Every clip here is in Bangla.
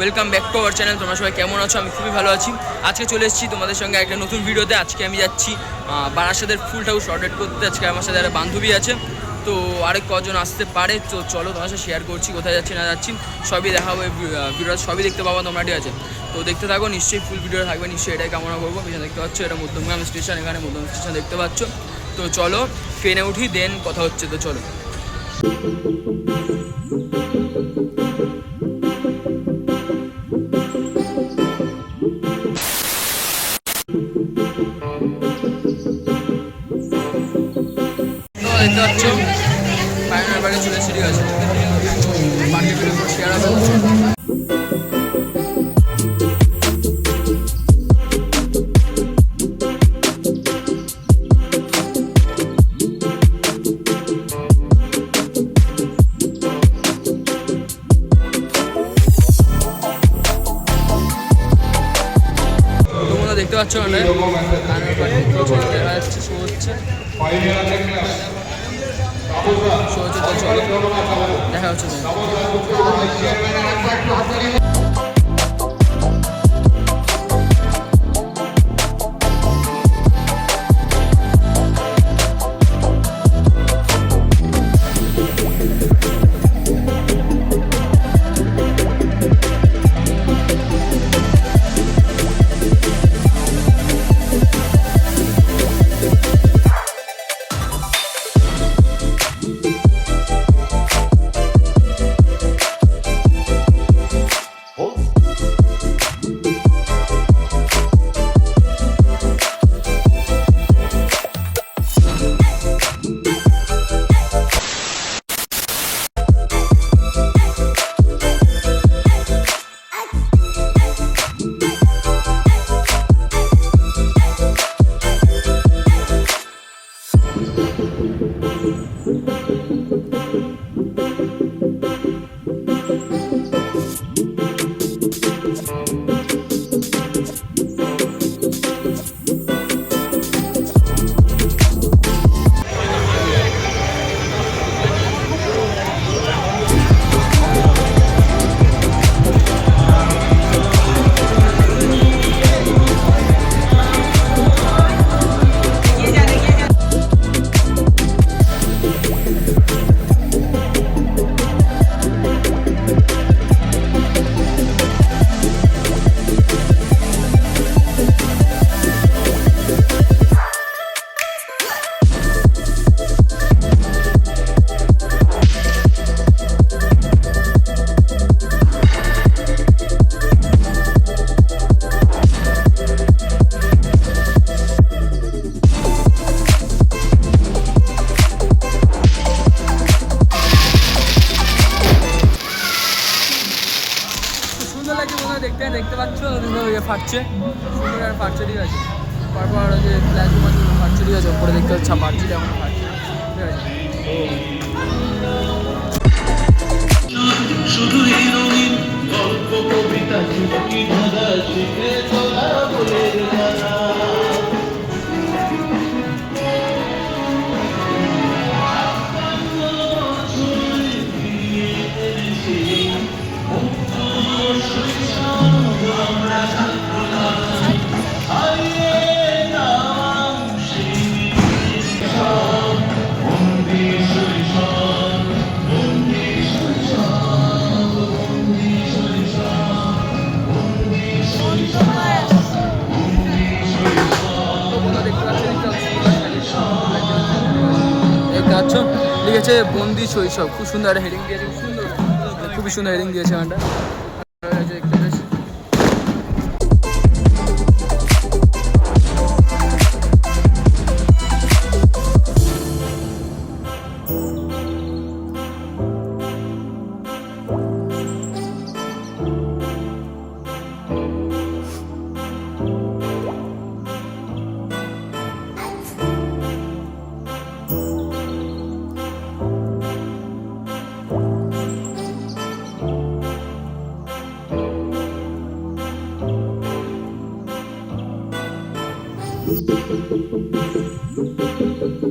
Welcome back to our channel তোমরা সবাই কেমন আছো? আমি খুবই ভালো আছি। আজকে চলে এসেছি তোমাদের সঙ্গে একটা নতুন ভিডিওতে। আজকে আমি যাচ্ছি আহ, বারাসাতের ফুল হাউস অর্ডার করতে। আজকে আমার সাথে একটা বান্ধবী আছে। তো আরেক কজন আসতে পারে। তো চলো তোমার সাথে শেয়ার করছি কোথায় যাচ্ছি না যাচ্ছি। সবই দেখাবো ভিডিও সবই দেখতে পাবো তোমরা ঠিক আছে? তো দেখতে থাকো নিশ্চয়ই ফুল ভিডিও থাকবে নিশ্চয়ই এটাই কামনা করব। পিছনে দেখতে পাচ্ছ এটা মধ্যমগ্রাম স্টেশন এখানে মধ্যম স্টেশন দেখতে পাচ্ছ। তো চলো ট্রেনে উঠি দেন কথা হচ্ছে। তো চলো। দেখা হচ্ছে তো। খুব লিখেছে বন্দি শৈশব। খুব সুন্দর হেডিং দিয়েছে খুব সুন্দর। খুবই সুন্দর হেডিং দিয়েছে গানটা। Thank you.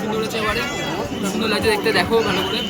সুন্দর হচ্ছে এবারে। সুন্দর লাগছে দেখতে দেখো ভালো করে।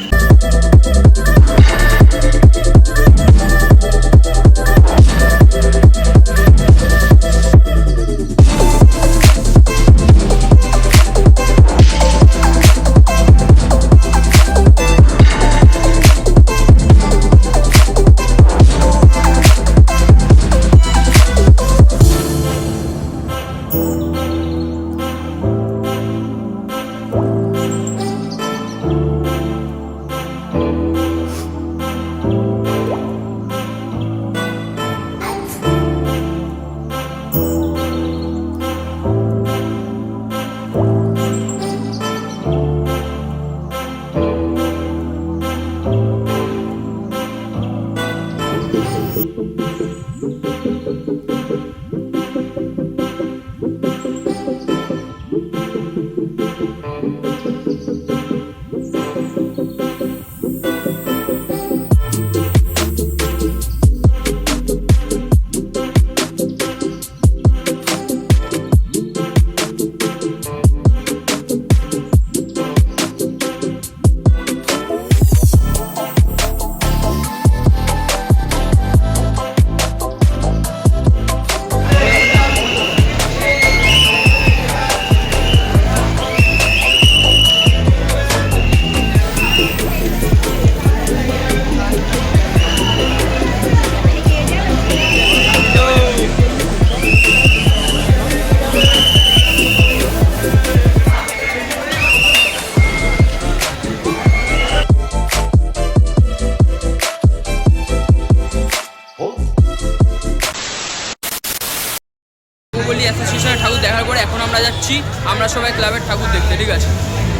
অ্যাসোসিয়েশনের ঠাকুর দেখার পরে এখন আমরা যাচ্ছি, আমরা সবাই ক্লাবের ঠাকুর দেখতে, ঠিক আছে?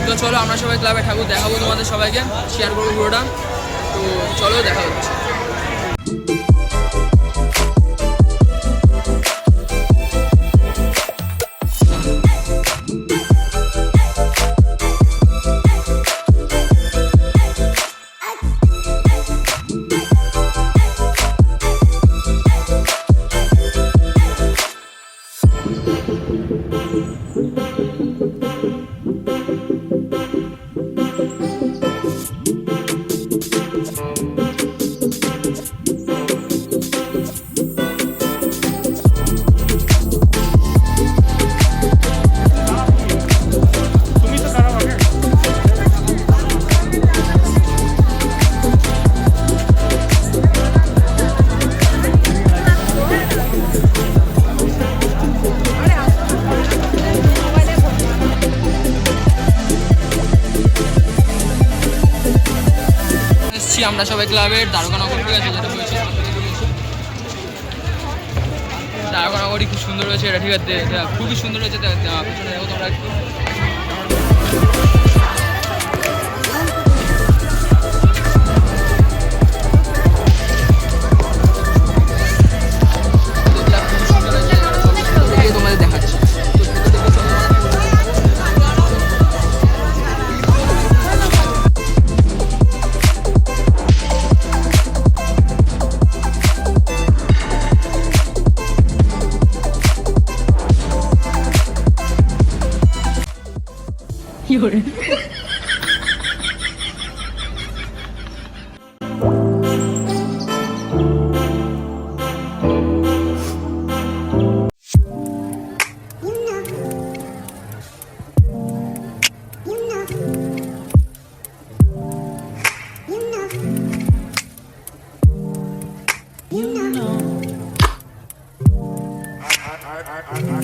তো চলো আমরা সবাই ক্লাবের ঠাকুর দেখাবো তোমাদের সবাইকে শেয়ার করব পুরোটা। তো চলো দেখা হচ্ছে। আমরা সবাই ক্লাবের দ্বারকানগর ঠিক আছে, যেটা হয়েছে দ্বারকানগরই খুব সুন্দর হয়েছে এটা ঠিক আছে খুবই সুন্দর হয়েছে পিছনে দেখো তোমরা I, I, I, I,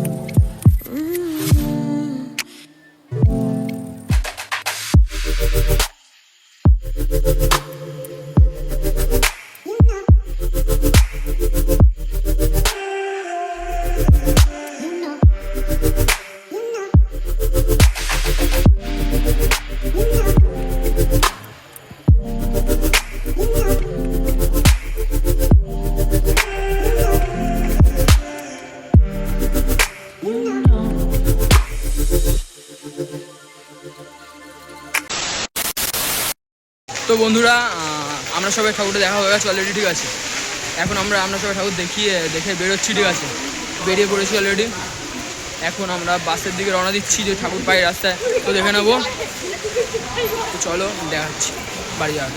আমরা সবাই ঠাকুরটা দেখা হয়ে গেছে অলরেডি ঠিক আছে। এখন আমরা আমরা সবাই ঠাকুর দেখিয়ে, দেখে বেরোচ্ছি, ঠিক আছে। বেরিয়ে পড়েছি অলরেডি এখন আমরা বাসের দিকে রওনা দিচ্ছি যে ঠাকুর পাই রাস্তায়। তো দেখে নেব। চলো, দেখাচ্ছি। বাড়ি যাওয়া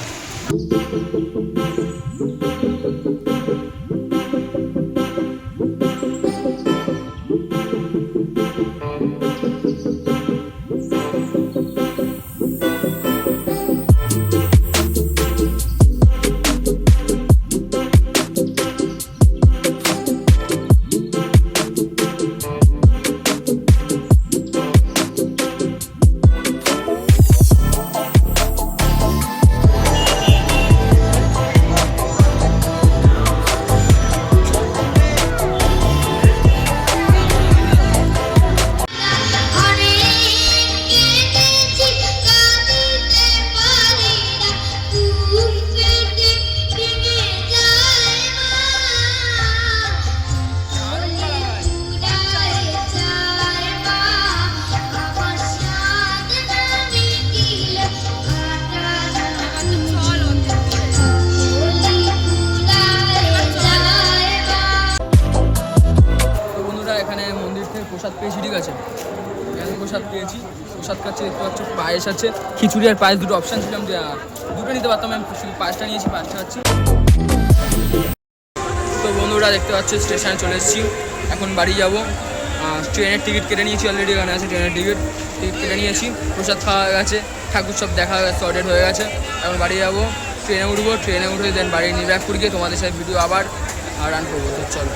পাচ্ছ পায়েস আছে, খিচুড়ি আর পায়েস দুটো অপশান ছিলাম, যে দুটো নিতে পারতাম, আমি শুধু পায়েসটা নিয়েছি, পায়েসটা খাচ্ছি। তো বন্ধুরা, দেখতে পাচ্ছ স্টেশনে চলে এসেছি। এখন বাড়ি যাব। ট্রেনের টিকিট কেটে নিয়েছি অলরেডি এখানে আছে ট্রেনের টিকিট। টিকিট কেটে নিয়েছি, প্রসাদ খাওয়া গেছে, ঠাকুর সব দেখা গেছে অর্ডার হয়ে গেছে। এখন বাড়ি যাব, ট্রেনে উঠবো, ট্রেনে উঠে দেন বাড়ি নিয়ে ব্যাক গিয়ে তোমাদের সাথে ভিডিও আবার রান করব। তো চলো।